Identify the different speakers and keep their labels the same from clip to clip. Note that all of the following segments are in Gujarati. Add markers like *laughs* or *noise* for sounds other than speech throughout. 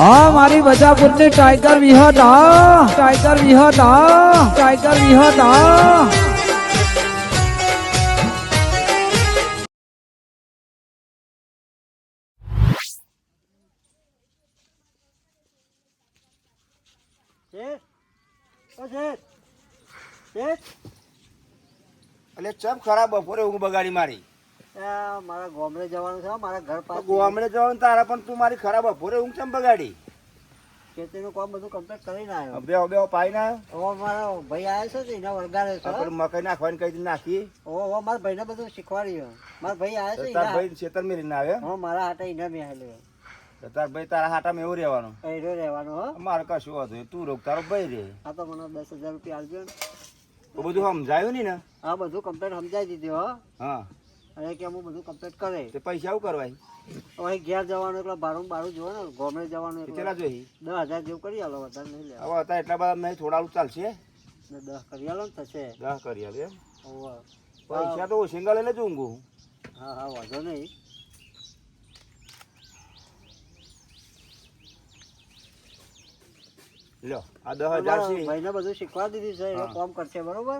Speaker 1: હા, મારી વજાપુરની ટાઈગર વિહત. હા ટાઈગર વિહત. હા ટાઈગર વિહત. હા
Speaker 2: અને ચમ ખરાબ બપોરે ઊંઘ બગાડી મારી?
Speaker 3: મારા ગોમડે જવાનું છે હો, મારા ઘર પાસે
Speaker 2: ગોમડે જવાનું તારા પણ તું મારી ખરાબ બપોરે ઊંઘ કેમ બગાડી?
Speaker 3: ખેતીનું કામ બધું કમ્પ્લીટ કરીને આવ્યો.
Speaker 2: બે બે પાઈ ના
Speaker 3: ઓ મારો ભાઈ આવ્યો છે ને એને વળગાડે છે.
Speaker 2: મકાઈ નાખવાની કઈ નાખી?
Speaker 3: ઓ ઓ મારા ભાઈને બધું શીખવાડ્યું મારા ભાઈ આવ્યો છે
Speaker 2: તાર ભાઈ છેતર મેરી ના આવે
Speaker 3: હો મારા હાથે એને મેં હાલ્યો
Speaker 2: તાર ભાઈ તારા હાટામાં એવું રહેવાનું?
Speaker 3: રહેવાનું હો.
Speaker 2: મારે કશું હતું તું રોગ તારો ભાઈ રે.
Speaker 3: આ તો મને દસ હજાર રૂપિયા
Speaker 2: આપજો બધું સમજાયું નહીં ને
Speaker 3: હા બધું કમ્પ્લેટ સમજાવી દીધું હો.
Speaker 2: હા.
Speaker 3: અને કે હું બધું કમ્પ્લીટ કરે.
Speaker 2: તે પૈસા શું કરવાય?
Speaker 3: હવે ઘેર જવાનું એટલે બારું બારું જોવે ને ગામડે જવાનું
Speaker 2: કેટલા જોઈ
Speaker 3: દસ હજાર જેવું કરી આલો વધારે નહીં લેવા
Speaker 2: હવે અત્યારે એટલા બધા નહીં થોડાનું ચાલશે.
Speaker 3: ને દસ કરી આલો ને થશે
Speaker 2: દસ કરી આલો એમ. પૈસા તો સિંગલ એટલે જ ઊંઘું.
Speaker 3: હા હા વાંધો નહીં.
Speaker 2: લ્યો આ દસ હજાર છે.
Speaker 3: ભાઈને બધું શીખવાડી દીધી છે એ કામ કરશે બરોબર?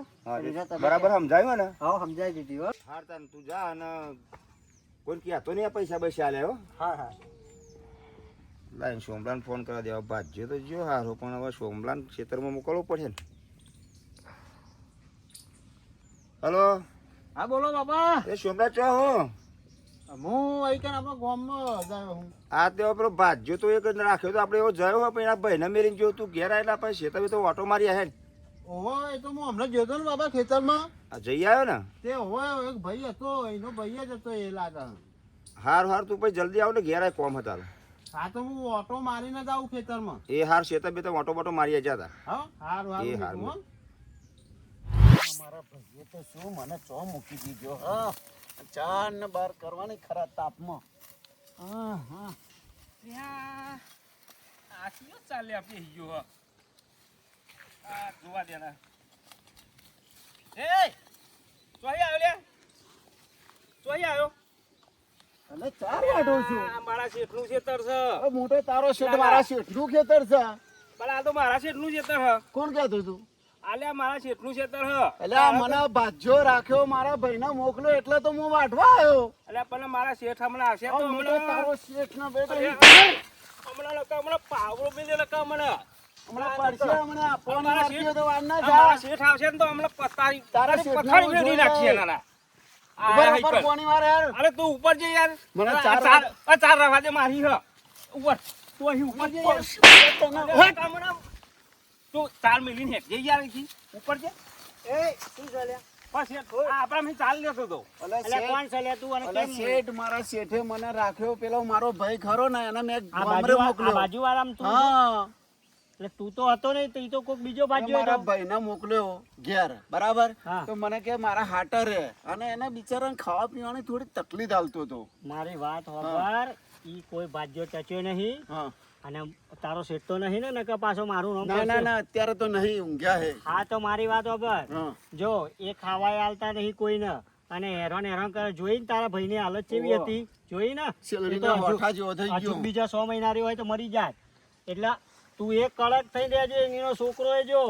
Speaker 2: સમજાયું ને?
Speaker 3: હા સમજાવી દીધી હો.
Speaker 2: હાર તાન તું જા અને નહીં પૈસા બૈસા આલે હો.
Speaker 3: હા હા.
Speaker 2: લાઈન સોમલાન ફોન કરવા દેવા ભાજ્યો તો જો હારો પણ હવે સોમલાન ખેતરમાં મોકલવું પડે ને. હલો?
Speaker 4: હા બોલો બાપા.
Speaker 2: એ સોમલા ચો હું.
Speaker 4: હું અહીં કાન આપણા ગામમાં જાય હું
Speaker 2: આ તે પેલો ભાજ્યો તો એક રાખ્યો તો આપણે એવો જયો હોય પણ એના ભાઈને મેરીને જો તું ઘેર આવેલા પછી ખેતર તો ઓટો મારી હે
Speaker 4: ઓહો એ તો હું હમણાં જોતો ને બાબા ખેતરમાં.
Speaker 2: જઈ આવ્યો ને?
Speaker 4: તે હોય એક ભાઈ હતો એનો ભાઈ જ હતો એ લાગે.
Speaker 2: હાર હાર તું પછી જલ્દી આવ ને ઘેર આય કોમ હતા
Speaker 4: હા તો હું ઓટો મારીને જ આવું ખેતરમાં.
Speaker 2: એ હાર ખેતર બે તો ઓટો બોટો મારી જતા.
Speaker 4: હા હારું
Speaker 2: એ
Speaker 4: હારું
Speaker 2: હારું.
Speaker 4: મૂકું, હો.
Speaker 3: મારા ભાઈએ તો શું મને ચો મૂકી દીધો હા? ચાર ને બાર કરવાની ખરા તાપમાં. હા હા. અને ચાર વાઢો છું.
Speaker 5: મારા શેઠનું ખેતર છે.
Speaker 3: મોટો તારો શેઠ મારા શેઠનું ખેતર છે.
Speaker 5: પણ આ તો મારા શેઠનું ખેતર હ
Speaker 3: કોણ કહેતું તું
Speaker 5: આલ્યા મારા હ.
Speaker 3: એટલે મને ભાજ્યો રાખ્યો મારા ભાઈને મોકલો એટલે તો હું વાઢવા આવ્યો.
Speaker 5: અલ્યા પણ મારા શેઠ હમણાં આવશે તો હમણાં
Speaker 3: તારો શેઠ નો બેટો
Speaker 5: હમણાં લકા હમણાં પાવડો મિલે લકા હમણાં
Speaker 3: હમણાં પડશે હમણાં ફોન
Speaker 5: અમારા
Speaker 3: તો વાર ના જાય
Speaker 5: શેઠ આવશે તો હમણાં પતારી
Speaker 3: તારા
Speaker 5: પથારી નાખીએ નાના.
Speaker 3: ઉપર ઉપર
Speaker 5: ઉપર.
Speaker 3: કોની મારે યાર.
Speaker 5: અરે તું ઉપર જઈ યાર.
Speaker 3: મને ચાર
Speaker 5: ચાર ચાર રવા દે મારી હ. ઉપર. તું અહીં ઉપર જઈ યાર તું ચાર મિલીને હેઠ જઈ યાર અહીંથી. ઉપર છે?
Speaker 3: એ શું ચાલ્યા
Speaker 5: ચાલ તો.
Speaker 3: અલા
Speaker 5: એટલે
Speaker 3: શેઠ,
Speaker 5: કોણ છે લે તું અને
Speaker 3: અલા
Speaker 5: કેમ
Speaker 3: શેઠ મારા શેઠે મને રાખ્યો. પેલો મારો ભાઈ ખરો ને
Speaker 5: તું હતો બીજો બાજુ ભાઈ
Speaker 3: ને મોકલ્યો ઘેર બરાબર? તો મને કે મારા હાટર રે. અને એને બિચારા ખાવા પીવાની થોડી તકલીફ આવતો હતો
Speaker 5: મારી વાત હોબર ઈ કોઈ ભાજ્યો ટચ્યો નહીં.
Speaker 3: હા.
Speaker 5: અને તારો શેઠ તો નહીં ને નકર પાછો મારું નામ
Speaker 3: ના ના ના અત્યારે તો નહીં ઊંઘ્યા હે.
Speaker 5: હા તો મારી વાત હોબર જો એ ખાવાય આલતા નહીં કોઈને. અને હેરાન હેરાન કરે. જોઈને તારા ભાઈની હાલત કેવી હતી? જોઈ ને? હજુ-. બીજા સો મહિના રહ્યો હોય તો મરી જાય. એટલે તું એક કડક થઈ રહેજે એનો છોકરો એ જો.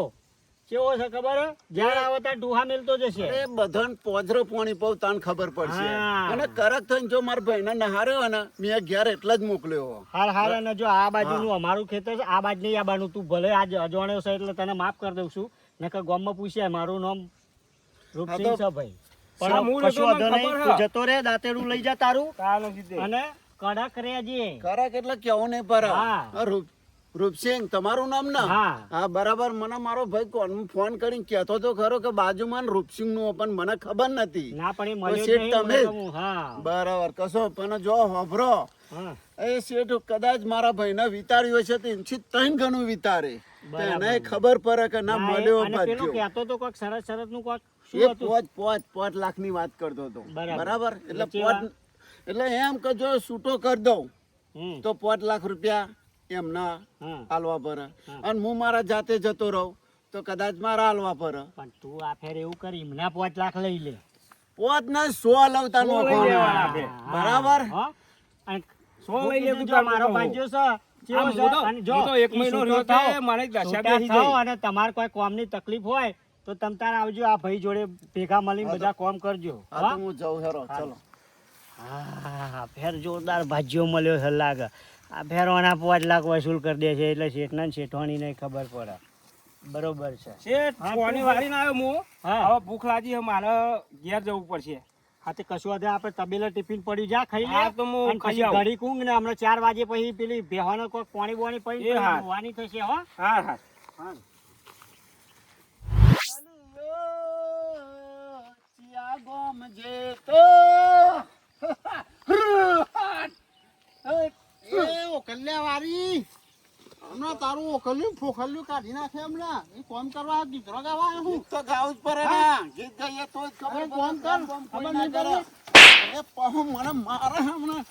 Speaker 5: કેવો છે ખબર? જ્યાં આવે ત્યાં ડુહા મેલતો જશે.
Speaker 3: એ બધાને પોજરો પોણી પાવ તાન ખબર પડશે. અને કરક થઈને જો મારા ભાઈને નહાર્યો ને મેં ઘેર એટલે જ મોકલ્યો
Speaker 5: હાર હાર અને જો આ બાજુનું અમારું ખેતર છે આ બાજુ નહીં આવવાનું તું ભલે આજ અજવાણ્યો છે એટલે તને માફ કરી દઉં છું. નકર ગામમાં પૂછ્યા મારું નામ રૂપસિંહ છે ભાઈ. પણ હું તું જતો રે દાંતેડું લઈ જા તારું. અને કડક રહેજે.
Speaker 3: કડક એટલે કેવું નહીં પર.
Speaker 5: હા.
Speaker 3: રૂપ રૂપસિંહ તમારું નામ ના?
Speaker 5: હા.
Speaker 3: બરાબર. મને મારો ભાઈ કોણ ફોન કરીને કહેતો તો ખરો કે બાજુમાં રૂપસિંહનું પણ મને ખબર નથી.
Speaker 5: ના પણ એ મળ્યો
Speaker 3: શેઠ
Speaker 5: નહીં,
Speaker 3: તમે બરાબર કશો પણ જો હોભરો. એ શેઠ કદાચ મારા ભાઈને વિતાર્યો છે તો એનથી ત્રણ ગણું વિતારે એને ખબર પડે કે ના મળ્યો પાછો
Speaker 5: કહેતો તો કોઈક સરસ સરસનું કોક
Speaker 3: એ પોચ પોચ પોચ લાખની વાત કરતો હતો.
Speaker 5: બરાબર.
Speaker 3: એટલે પોચ એટલે એમ કે જો છૂટો કરી દઉં તો પોચ લાખ રૂપિયા એમના
Speaker 5: ના
Speaker 3: હાલવા
Speaker 5: પર.
Speaker 3: અને હું મારા જાતે જતો રહું તો કદાચ મારા હાલવા પર.
Speaker 5: પણ તું આ ફેર એવું કરી એમના પાંચ લાખ લઈ લે.
Speaker 3: પોત ને સો લવતા નો. બરાબર?
Speaker 5: અને
Speaker 4: સો લઈ
Speaker 5: લે
Speaker 4: તો
Speaker 5: મારો
Speaker 4: કહું.
Speaker 5: છે?
Speaker 6: હું હું
Speaker 5: તમારે કોઈ તકલીફ હોય તો તમ તારે આવજો આ ભાઈ જોડે ભેગા મળીને બધા કોમ કરજો.
Speaker 3: હા
Speaker 5: હા?
Speaker 3: હું જાઉં હેરો ચલો.
Speaker 5: હા ફેર જોરદાર ભાજીઓ મળ્યો છે લાગે. આ ફેરવાના પાંચ લાખ વસૂલ કરી દે છે એટલે શેઠના ને શેઠવાણીને ખબર પડે. બરોબર છે.
Speaker 6: શેઠ
Speaker 5: હા,
Speaker 6: ફોની વાળીને આવ્યો હું
Speaker 5: હા.
Speaker 6: હવે ભૂખ લાગી છે મારે ઘેર જવું પડશે.
Speaker 5: હા તે કશું વધે આપણે તબેલા ટિફિન પડી જા ખાઈ લે.
Speaker 6: હા, તો હું ખાઈ આવું.
Speaker 5: ઘડી કુંગ ને હમણાં ચાર વાગે પછી પેલી બેહવાનો કોઈ પાણી બોણી પડી
Speaker 6: એ હા.
Speaker 5: ધોવાની થશે હો?
Speaker 6: હા હા.
Speaker 3: ચિયા ગોમ જે તો *laughs*
Speaker 4: એ હમણાં તારું ઓકલ્યું ફોકલ્યું કાઢી નાખે હમણાં એ કોમ કરવા ગીતરો ગાવા હું.
Speaker 3: તો ગાવું જ પડે ને. ગીત ગાઈએ તો જ ખબર
Speaker 4: કોમ કર. ખબર નહીં
Speaker 3: કરે.
Speaker 4: પડે. અરે મને મારે હમણાં.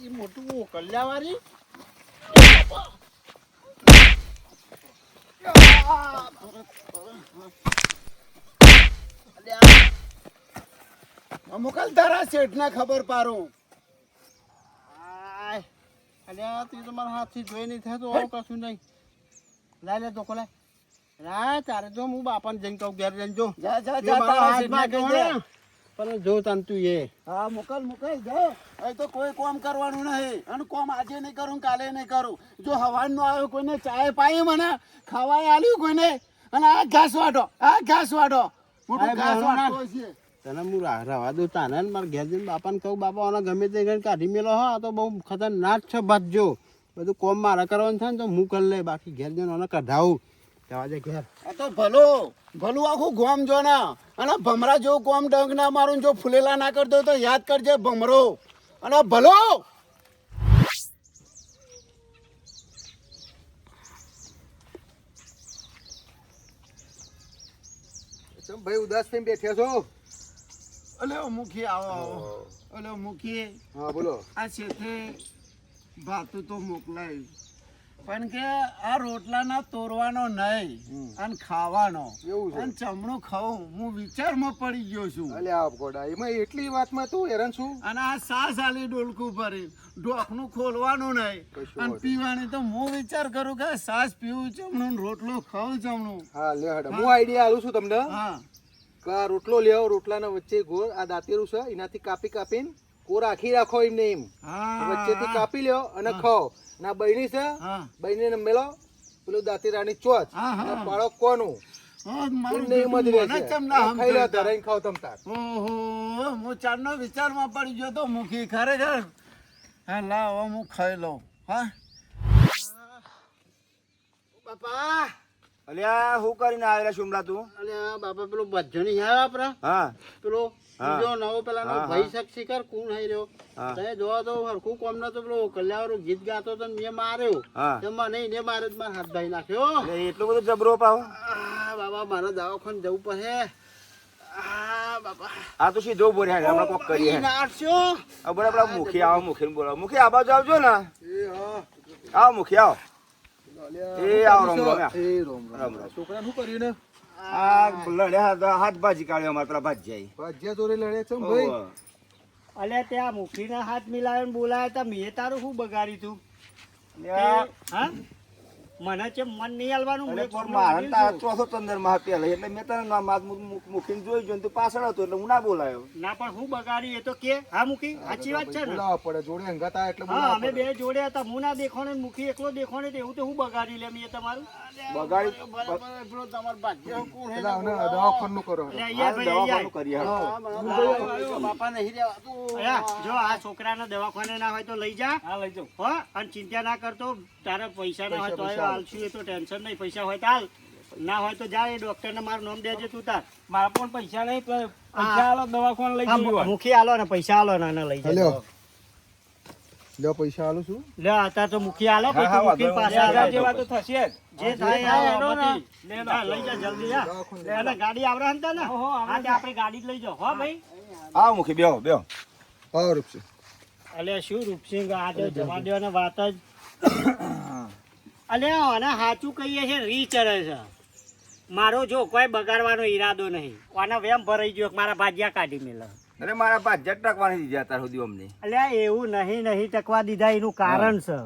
Speaker 4: એ મોટું ઓકલ્યાવાળી
Speaker 3: મોકલ તારા શેઠને ખબર પારું
Speaker 4: આય તું તો હાથથી જોઈ નહીં થાય આવું કશું નહીં. લાય લે તો કોલાય લાય તારે જો હું બાપાને જઈને કહું ઘેર જઈને જો.
Speaker 3: જા જા
Speaker 4: જા
Speaker 3: તારા
Speaker 4: હાથમાં
Speaker 3: શેઠને કહી દે.
Speaker 4: જોણે. પણ જો તને તું એ.
Speaker 3: હા મોકલ મોકલ જા. અહીં તો કોઈ કોમ કરવાનું નહીં. અને કોમ આજે નહીં કરું કાલે નહીં કરું. જો હવાનું આવ્યો કોઈને ચાય પાઈ મને ખાવાય આલ્યું કોઈને. અને આ ઘાસ વાટો આ ઘાસ વાટો મોટું ઘાસ વાટો છે
Speaker 4: તને હું રવા દઉં તાને ને મારા ઘેર જઈને બાપાને કહું બાપા ઓને ગમે તે કરીને કાઢી મેલો હા આ તો બહુ ખતરનાક છે ભજજો બધું કોમ મારે કરવાનું થાય ને તો હું કરી લે બાકી ઘેર જઈને ઓને કઢાવું. જવા દે ઘેર.
Speaker 3: આ તો ભલો ભલું આખું ગોમ જો ના અને ભમરા જો ગોમ ડંગ ના મારું જો ફૂલેલા ના કરતો તો યાદ કરજે ભમરો. અને ભલો!
Speaker 2: ભાઈ ઉદાસ થઈને બેઠ્યા છો?
Speaker 3: અલે મુખી આવો આવો. અલે મુખી
Speaker 2: હા બોલો.
Speaker 3: આ શેઠે ભાતું તો મોકલાયું. પણ કે આ રોટલાના તોરવાનો નહીં અને ખાવાનો.
Speaker 2: એવું છે.
Speaker 3: અને ચમડું ખાવું હું વિચારમાં પડી ગયો છું.
Speaker 2: અલે આ ગોડા એમાં એટલી વાતમાં તું હેરાન છું?
Speaker 3: અને આ સાસ આલી ડોલકું ભરી. ઢોકનું ખોલવાનું નહીં. અને પીવાની તો હું વિચાર કરું કે સાસ પીવું ચમણું રોટલો ખાવું ચમણું
Speaker 2: હા લે હું આઈડિયા આલું છું તમને.
Speaker 3: હા.
Speaker 2: આ રોટલો લેવો રોટલાના વચ્ચે ગોળ આ દાંતેરું છે એનાથી કાપી કાપીને કોર આખી રાખો એમને એમ. વચ્ચેથી કાપી લ્યો અને ખાઓ. ના બૈણી છે
Speaker 3: હા.
Speaker 2: બૈણીને મેલો પેલું દાંતીરાની ચોચ. પાળો કોનું?
Speaker 3: હા, ચારનો વિચારમાં પડી ગયો તો મુખી ખરેખર હા લાવ હું ખાઈ લઉં. હા.
Speaker 4: બાપા.
Speaker 2: અલ્યા હું કરીને આવેલા શુમલા તું?
Speaker 4: અલ્યા બાપા પેલો ભજ્જો ની આવ્યો આપણા.
Speaker 2: હા.
Speaker 4: પેલો. બીજો નવો પેલા
Speaker 2: નો
Speaker 4: ભાઈ શખ્સી કર કોણ હાઈ રહ્યો. તે જોવા તો હરખું કોમ નતો પેલો કલ્યાવરો ગીત ગાતો તો ને મેં માર્યો. તે મને ને મારે જ મારા હાથ ભાઈ નાખ્યો.
Speaker 2: એટલે બધો જબરો પાવ
Speaker 4: બાબા મારા દવાખાને જવું પડે. આ
Speaker 2: તો સીધો બોલ્યા આપણે કોક કરીએ. આ બરાબર મુખી આવો મુખી બોલો મુખી આ બાજુ આવજો ને. આવો મુખી આવો. એ આવો રોમ રોમ આ. રામ રામ.
Speaker 7: છોકરા શું કર્યું ને
Speaker 2: આ લડ્યા હતા, હાથ ભાજી કાઢ્યો અમારા ભાજી ભાજી
Speaker 7: ભાજ્યા જોડે લડે છે ભાઈ?
Speaker 5: અલ્યા ત્યાં મુખીના હાથ મિલાવીને બોલાયા તા મેં તારું શું બગાડ્યું તું હા? મને છે મન નહીં હાલવાનું?
Speaker 2: અરે
Speaker 5: મેં
Speaker 2: પણ
Speaker 5: કોકને
Speaker 2: મારે તારા ચોથો ચંદરમાં પેલા એટલે મેં તને ના માથ મુખ- મુખીને જોઈ તું પાછળ હતો એટલે હું ના બોલાયો.
Speaker 5: ના પણ હું બગાડી. એ તો કે હા મુખી? સાચી વાત છે ને?
Speaker 7: પડે. જોડે હંગાતા એટલે
Speaker 5: હા અમે બે જોડે હતા. હું ના દેખોને મુખી એકલો દેખોને એવું તો હું બગાડી લે મેં તમારું?
Speaker 2: બગાડી
Speaker 4: બરાબર પેલો તમારો ભાગ્ય. કોણ હે
Speaker 7: એટલે આને દવાખાનું કરો
Speaker 5: એટલે
Speaker 2: હાલ
Speaker 5: અહીંયા ભાઈ અહીંયા
Speaker 2: દવાખાનું કરીએ
Speaker 4: બાપા- બાપા નહીં
Speaker 5: જો આ છોકરાને દવાખાને ના હોય તો લઈ જા.
Speaker 6: હા લઈ જાઉં.
Speaker 5: હો અને ચિંતા ના કરતો તારા પૈસા ના હોય તો હાલશું એ તો ટેન્શન નહીં. પૈસા હોય તો હાલ. ના હોય તો જા એ ડોક્ટર ને મારું નામ દેજે તું તાર.
Speaker 6: મારા પણ પૈસા નહીં પૈસા આલો દવાખાને લઈ
Speaker 5: જાય
Speaker 6: જવું
Speaker 5: મુખી આલો ને પૈસા આલો ને લઈ
Speaker 7: લ્યો. લ્યો પૈસા આલું છું.
Speaker 5: લે અત્યારે તો મુખી આલો પછી મુખી પાસે આવે.
Speaker 6: જેવા તો થશે જ.
Speaker 5: જે થાય આ
Speaker 4: એનો ને.
Speaker 5: લઈ જા જલ્દી જા અને ગાડી આવડે ને તને? હા આપણે ગાડી જ લઈ જાઓ. હો ભાઈ.
Speaker 2: આવો મુખી બેહો બેહો.
Speaker 7: હા રૂપસી
Speaker 5: અલે શું રૂપસિંહ? આજે જવા દો ને વાત જ. અલે આને સાચું કહીએ છે રીચરે છે. મારો જો કોઈ બગાડવાનો ઈરાદો નહીં. આના વેમ ભરાઈ ગયો મારા ભાજિયા કાઢી મેલે.
Speaker 2: એટલે મારા પાસે જટ ટકવાની દીધા અત્યાર સુધી અમને.
Speaker 5: અલ્યા એવું નહીં નહીં ટકવા દીધા એનું કારણ છે.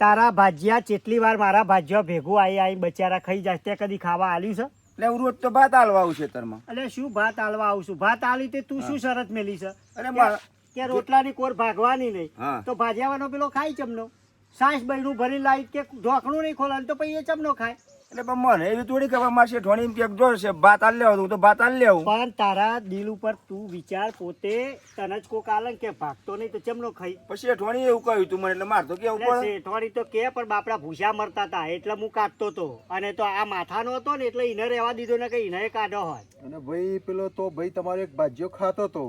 Speaker 5: તારા ભાજિયા જેટલી વાર મારા ભાજીયા ભેગું આવી આવી બચારા ખાઈ જાય તે કદી ખાવા આલ્યું છે?
Speaker 2: એટલે હું રોજ તો ભાત આલવા આવું ખેતરમાં.
Speaker 5: એટલે શું ભાત આલવા આવશું ભાત આલી તે તું શું શરત મેલી છે?
Speaker 2: અરે
Speaker 5: કે- રોટલાની કોર ભાગવાની નહીં. તો ભાજ્યાવાનો પેલો ખાય ચમનો? સાસ બૈરું ભરી લાવી કે ઢોકણું નહીં ખોલાવે તો પછી એ ચમનો ખાય.
Speaker 2: એટલે પણ મને એવી થોડી ખબર મારે શેઠવાણી એમ કે જો છે ભાત હાલ લેવું હું તો ભાત હાલ લેવું.
Speaker 5: પણ તારા દિલ ઉપર તું વિચાર પોતે તને જ કોક આલે કે ભાગતો નહીં તો ચમનો ખાઈ?
Speaker 2: પછી શેઠવાણી એવું કહ્યું તું મને એટલે મારતો કેવું પડે?
Speaker 5: શેઠવાડી તો કે પણ બાપડા ભૂસા મરતા હતા એટલે હું કાઢતો તો. અને તો આ માથાનો હતો ને એટલે ઇને રહેવા દીધો ને કે ઇને કાઢો હોય.
Speaker 7: અને ભાઈ પેલો તો ભાઈ તમારો એક ભાજ્યો ખાતો તો.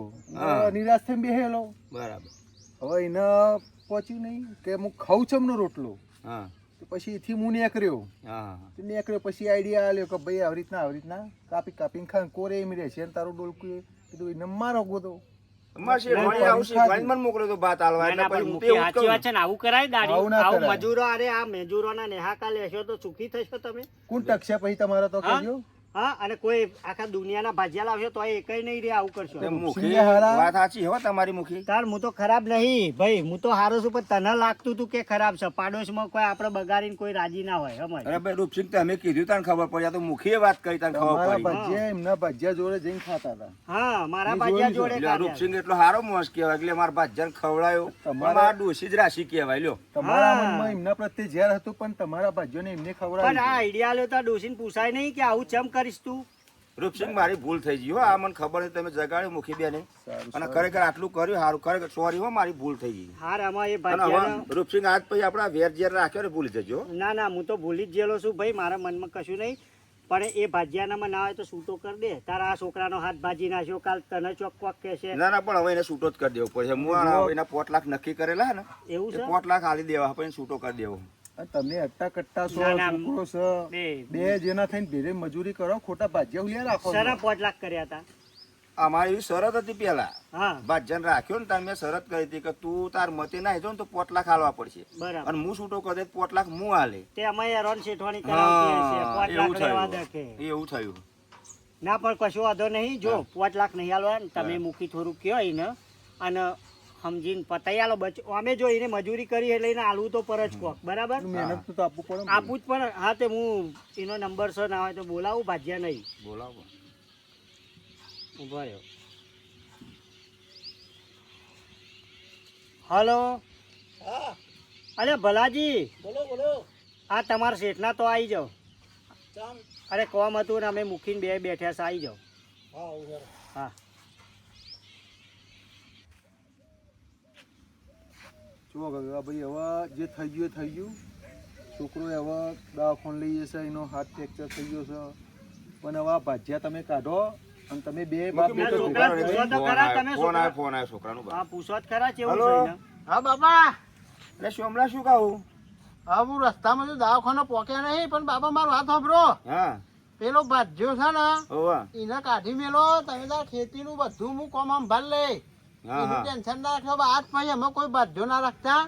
Speaker 7: નિરાશ થઈને બેહેલો.
Speaker 2: બરાબર.
Speaker 7: હવે એને પહોંચ્યું નહીં કે હું ખાઉં છમ એમનો રોટલો?
Speaker 2: હા.
Speaker 7: પછી એથી હું નીકળ્યો.
Speaker 2: હા.
Speaker 7: નીકળ્યો પછી આઈડિયા આવ્યો કે ભાઈ આવી રીતના આવી રીતના કાપી કાપીને ખાન કોરે એમ રહે છે. તારું ડોલકું કીધું એને મારો ગોતો
Speaker 5: ના, ના, ને
Speaker 7: ના.
Speaker 5: મજૂરો અરે આ મજૂરોના નેહાકા લેશો તો સુખી થશો તમે?
Speaker 7: કોણ ટકશે પછી તમારો તો કહેજો.
Speaker 5: હા અને કોઈ આખા દુનિયાના ભાજ્યા લાવશો તો એકઈ નહીં રે આવું કરશો.
Speaker 2: મુખી વાત સાચી હો તમારી મુખી.
Speaker 5: તાર હું તો ખરાબ નહીં. ભાઈ હું તો હારો છું પણ તને લાગતું તું કે ખરાબ છે. પાડોશમાં કોઈ આપણે બગાડીને કોઈ રાજી ના હોય સમજ.
Speaker 2: અરે ભાઈ રૂપસિંહ તમે કીધું તને ખબર પડી. તો મુખીએ વાત કરી તને ખબર પડી.
Speaker 7: ભજીયા એમના ભજીયા જોડે જઈને ખાતા હતા
Speaker 5: હા મારા
Speaker 7: મેં
Speaker 5: જોડે
Speaker 2: રૂપસિંહ એટલો સારો મોસ કહેવાય એટલે મારા ભાજન ખવડાયો.
Speaker 7: તમારા-
Speaker 2: મારા ડોશી જ રાશિ કહેવાય લ્યો.
Speaker 7: તમારા મનમાં એમના પ્રત્યે ઝેર હતું પણ તમારા ભાઈઓને એમને
Speaker 5: પણ આ
Speaker 7: ખવડાવ્યું
Speaker 5: આઈડિયા લ્યો તો ડોસીને પૂછાય નહીં કે આવું ચમ કરીશ તું?
Speaker 2: રૂપસિંહ મારી ભૂલ થઈ ગઈ હો. આ મને ખબર નથી તમે જગાડ્યો મુખી બેને અને ખરેખર આટલું કર્યું સારું. ખરેખર સોરી હો મારી ભૂલ થઈ ગઈ.
Speaker 5: હાર આમાં એ ભાઈ
Speaker 2: હવે રૂપસિંહ આજ પછી આપણા વેર ઝેર રાખ્યો ને ભૂલી જજો.
Speaker 5: ના ના હું તો ભૂલી જ ગયેલો છું ભાઈ. મારા મનમાં કશું નહીં. પણ એ ભાજિયાનામાં ના હોય તો સૂટો કરી દે. તારા આ છોકરાનો હાથ ભાજી નાખ્યો કાલ તને ચોક કોક કહેશે.
Speaker 2: ના ના પણ હવે એને છૂટો જ કરી દેવો પડશે. હું એના પોટ લાખ નક્કી કરેલા ને
Speaker 5: એવું છે?
Speaker 2: પોટ લાખ હાલી દેવા પછી છૂટો કરી દેવો.
Speaker 7: તમે અટ્ટા કટ્ટા છો છોકરો છો
Speaker 5: બે.
Speaker 7: જેના થઈને ભેરે મજૂરી કરો ખોટા ભાજ્યા ઉલિયા રાખો
Speaker 5: સારા પાંચ લાખ કર્યા હતા.
Speaker 2: અમારી એવી શરત હતી પેલા
Speaker 5: હા.
Speaker 2: ભાજન રાખ્યો ને તાર મેં શરત કરી હતી કે તું તાર મતે ના જો ને તો પોટ લાખ હાલવા પડશે.
Speaker 5: બરાબર.
Speaker 2: અને હું છૂટો કરે પોટ લાખ હું હાલે.
Speaker 5: તે અમારે શેઠવાની
Speaker 2: એવું
Speaker 5: લાખ લેવા દે
Speaker 2: થયું એવું થયું.
Speaker 5: ના પણ કશો વાંધો નહીં. જો પોટ લાખ નહીં હાલવા ને તમે મૂકી થોડું કયો એને. અને સમજીને પતાઈ આલો બચ અમે જો એને મજૂરી કરી એટલે એને આલવું તો પર જ કોક બરાબર?
Speaker 7: મહેનત તો આપવું પડે
Speaker 5: આપવું જ પણ હા તે હું એનો નંબર છે ના હોય તો બોલાવું ભાજ્યા નહીં.
Speaker 2: બોલાવો.
Speaker 5: ઊભો રહ્યો. હલો? અરે ભલાજી!
Speaker 3: બોલો બોલો.
Speaker 5: આ તમારા શેઠના તો આવી જાઓ. અરે કોમ હતું ને અમે મૂકીને બે બેઠ્યા છે આવી જાઓ. હા.
Speaker 7: જુઓ ગગા ભાઈ હવે જે થઈ ગયું એ થઈ ગયું. છોકરો હવે દવાખાને લઈ જશે એનો હાથ ફ્રેક્ચર થઈ ગયો છે. પણ હવે આ ભાજ્યા તમે કાઢો અને તમે બે બાપ
Speaker 5: પૂછવા
Speaker 2: ફોન આવ્યો, ફોન
Speaker 5: છોકરા.
Speaker 2: આવ્યો, ફોન આવ્યો છોકરાનું બા.
Speaker 5: હા પૂછો જ ખરા કેવું છે
Speaker 4: હા બાપા
Speaker 2: એટલે સોમલા શું કહું?
Speaker 4: હા હું રસ્તામાં જો દવાખાનો પોક્યા નહીં પણ બાપા મારો હાથ સાંભળો
Speaker 2: હા.
Speaker 4: પેલો ભાજ્યો છે ને
Speaker 2: હોવા.
Speaker 4: એને કાઢી મેલો તમે તાર ખેતીનું બધું હું કોમ આમ ભર લે.
Speaker 2: હા
Speaker 4: એનું
Speaker 2: હા
Speaker 4: ટેન્શન ના રાખો. આજ પછી અમે કોઈ ભાજ્યો ના રાખતા.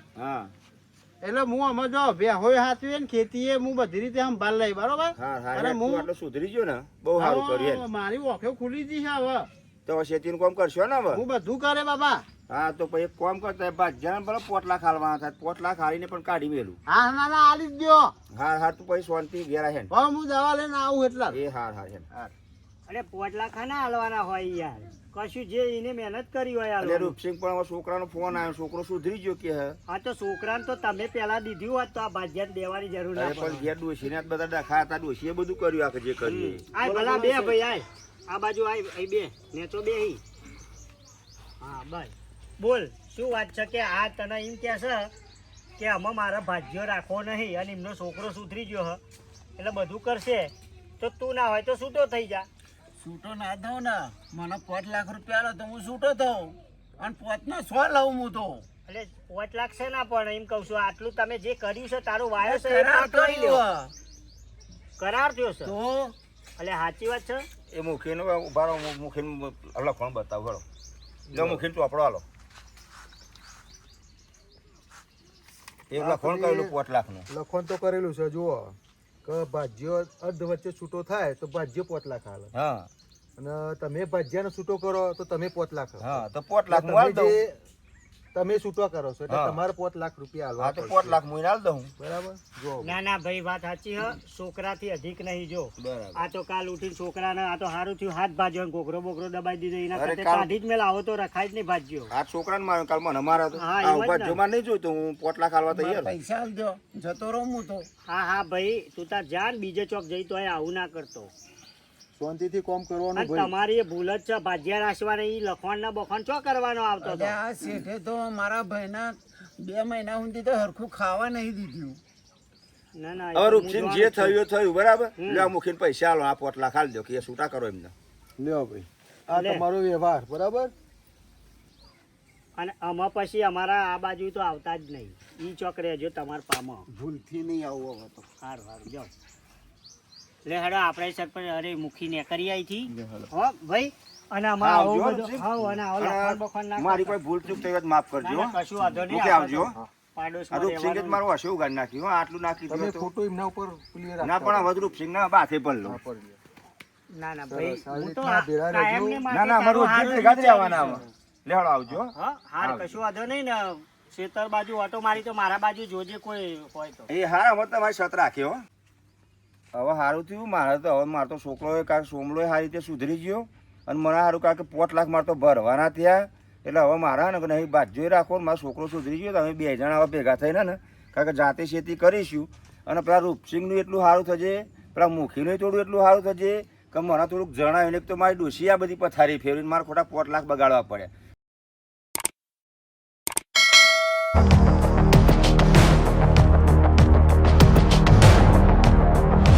Speaker 4: એટલે હું અમે જો હોય હાથવી ને ખેતી હું બધી રીતે આમ લઈ બરોબર?
Speaker 2: હા હા
Speaker 4: અરે
Speaker 2: યાર, તું
Speaker 4: હું-
Speaker 2: સુધરી ગયો ને બહુ સારું કર્યું
Speaker 4: મારી ઓખે ખુલી જી છે હવે.
Speaker 2: તો હવે શેતીનું કામ કરશો ને હવે?
Speaker 4: હું બધું કરે બાબા.
Speaker 2: હા તો પછી કોમ કરતા પોટ લાખ થાય પોટ લાખ પણ કાઢી મેલું.
Speaker 4: હા ના ના આલી જ દો
Speaker 2: હા હા તું પછી શાંતિ ઘેરા છે.
Speaker 4: હવે હું દવા લઈને આવું એટલા.
Speaker 2: એ હાર હા છે
Speaker 5: અરે પોટલા ખાના હાલવાના હોય યાર. કશું જે એને મહેનત કરી હોય
Speaker 2: એટલે. રૂપસિંહ પણ હવે છોકરાનો ફોન આવ્યો છોકરો સુધરી ગયો કે હે?
Speaker 5: તો છોકરાને તો તમે પેલા દીધું હોત તો આ ભાજ્યાને દેવાની જરૂર ના
Speaker 2: પણ જે ડોશીને બધા ડખા હતા ડોશીએ બધું કર્યું આખે જે કર્યું.
Speaker 5: આય ભલા બે ભાઈ આય. આ બાજુ આય અહીં બે. ને તો બે. હા. બસ બોલ શું વાત છે કે આ તને એમ કહે છે કે આમાં મારા ભાજ્યો રાખવો નહીં અને એમનો છોકરો સુધરી ગયો હ. એટલે બધું કરશે. તો તું ના હોય તો છૂટો થઈ જા?
Speaker 3: છૂટો ના થઉં ને મને પાંચ લાખ રૂપિયા આલો તો હું છૂટો થઉં. અને પાંચના સો લઉં હું તો.
Speaker 5: એટલે પાંચ લાખ છે ના પણ એમ કહું છું આટલું તમે જે કર્યું છે તારું વાયો છે
Speaker 3: કરાર
Speaker 5: થયો છે?
Speaker 3: તો?
Speaker 5: એટલે સાચી વાત છે?
Speaker 2: એ મુખીનો ઊભા રહો મુ- મુખીનું લખણ બતાવો હળો. જો તું ચોપડો હાલો. એ લખણ કરેલું પોટ લાખનું?
Speaker 7: લખણ તો કરેલું છે જુઓ. કે ભાજ્યો અર્ધ વચ્ચે છૂટો થાય તો ભાજ્યો પોત લાખ હાલે
Speaker 2: હા.
Speaker 7: અને તમે ભજીયાનો છૂટો કરો તો તમે પોત લાખ.
Speaker 2: હા તો પોત લાખ
Speaker 7: તમે
Speaker 2: હાલ
Speaker 7: છૂટો કરો છો એટલે તમારે પોત લાખ રૂપિયા હાલવા
Speaker 2: તો પોત લાખ હું હાલ દઉં.
Speaker 7: બરાબર? જો.
Speaker 5: ના ના ભાઈ વાત સાચી હ છોકરાથી અધિક નહીં જો. આ તો કાલ ઉઠી છોકરાને આ તો સારું થયું હાથ ભાજ્યો ને ગોગરો બોગરો દબાઈ દીધો એના કરતા કાઢી જ મેં આવો તો રખાય જ નહીં ભાજ્યો.
Speaker 2: આ છોકરાને મારો કાલ મને અમારા તો
Speaker 5: હા,
Speaker 2: આ ઊભા
Speaker 5: જોમાં
Speaker 2: જો નહીં જોઈતો હું પોત લાખ હાલવા તૈયાર.
Speaker 3: પૈસા આલજો જતો રહું હું તો.
Speaker 5: હા હા ભાઈ તું તાર જાન બીજે ચોક જઈ તો આવું ના કરતો.
Speaker 7: શાંતિથી કામ કરવાનું
Speaker 5: અને
Speaker 7: ભાઈ.
Speaker 5: તમારી ભૂલ જ છે ભાજ્યા રાસવાના ઈ લખવાન ના બખવાન ચો કરવાનો આવતો હતો?
Speaker 3: આ શેઠે તો મારા ભાઈના બે મહિના સુધી તો હરખું ખાવા નહીં દીધું.
Speaker 5: ના ના એ
Speaker 2: હવે રૂપસિંહ જે થયું થયું બરાબર?
Speaker 5: હમ.
Speaker 2: લે પૈસા હાલો આ પોત લાખ દો કે એ છૂટા કરો એમને.
Speaker 7: લ્યો ભાઈ આ તમારો વ્યવહાર બરાબર?
Speaker 5: અને આમાં પછી અમારા આ બાજુ તો આવતા જ નહીં. ઈ ચોક રહેજો તમાર પામો.
Speaker 3: ભૂલથી નહીં આવું હવે તો.
Speaker 5: સારું સારું જાઓ લે હેડો આપણે સરપંચ અરે મુખી ને કરી આવી થી હો ભાઈ અને આમાં
Speaker 2: આવો
Speaker 5: આવું
Speaker 2: આવજો,
Speaker 5: બધું
Speaker 2: આવજો.
Speaker 5: હા અને આવો
Speaker 2: અને
Speaker 5: લખવાણ ના
Speaker 2: મારી કોઈ ભૂલ ચૂક થઈ હોય તો માફ કરજો
Speaker 5: કશું વાંધો નહીં
Speaker 2: મુખી આવજો.
Speaker 5: આપણે તો
Speaker 2: આ
Speaker 5: પાડોશમાં
Speaker 2: રૂપસિંહ જ મારું હશે ઉગાડી નાખ્યું આટલું નાખી
Speaker 7: તમે
Speaker 2: દીધું
Speaker 7: એમના ઉપર પેલી
Speaker 2: ના પણ હવે રૂપસિંહ ના બાથે પણ લો.
Speaker 7: હા, પડી લ્યો.
Speaker 5: ના ના ભાઈ હું તો
Speaker 7: રીતના
Speaker 5: આ
Speaker 7: ભેળા
Speaker 5: કાયમને
Speaker 7: રહેજો.
Speaker 5: માટે
Speaker 2: ના ના અમારું
Speaker 5: તારું
Speaker 2: રૂપસિંહ
Speaker 5: હારું.
Speaker 2: હવે લેવડો આવજો
Speaker 5: હા. કશું વાંધો નહીં ને બાજુ ઓટો મારી તો મારા બાજુ જોજે કોઈ હોય તો.
Speaker 2: એ હા હવે તમારી શત રાખ્યો હવે સારું થયું, મારે તો હવે મારો તો છોકરો કાંક સોમલો સારી રીતે સુધરી ગયો અને મને સારું કારણ કે પોત લાખ મારે તો ભરવાના થયા. એટલે હવે મારા ને કે નહીં બાજુ રાખો મારો છોકરો સુધરી ગયો તો અમે બે જણા હવે ભેગા થઈને ને, કારણ કે જાતે ખેતી કરીશું. અને પેલા રૂપસિંહનું એટલું સારું થશે પેલા મુખીનું થોડું એટલું સારું થશે કે મને થોડુંક જણાવ્યું તો મારી ડોસી આ બધી પથારી ફેરવીને મારે ખોટા પોત લાખ બગાડવા પડ્યા.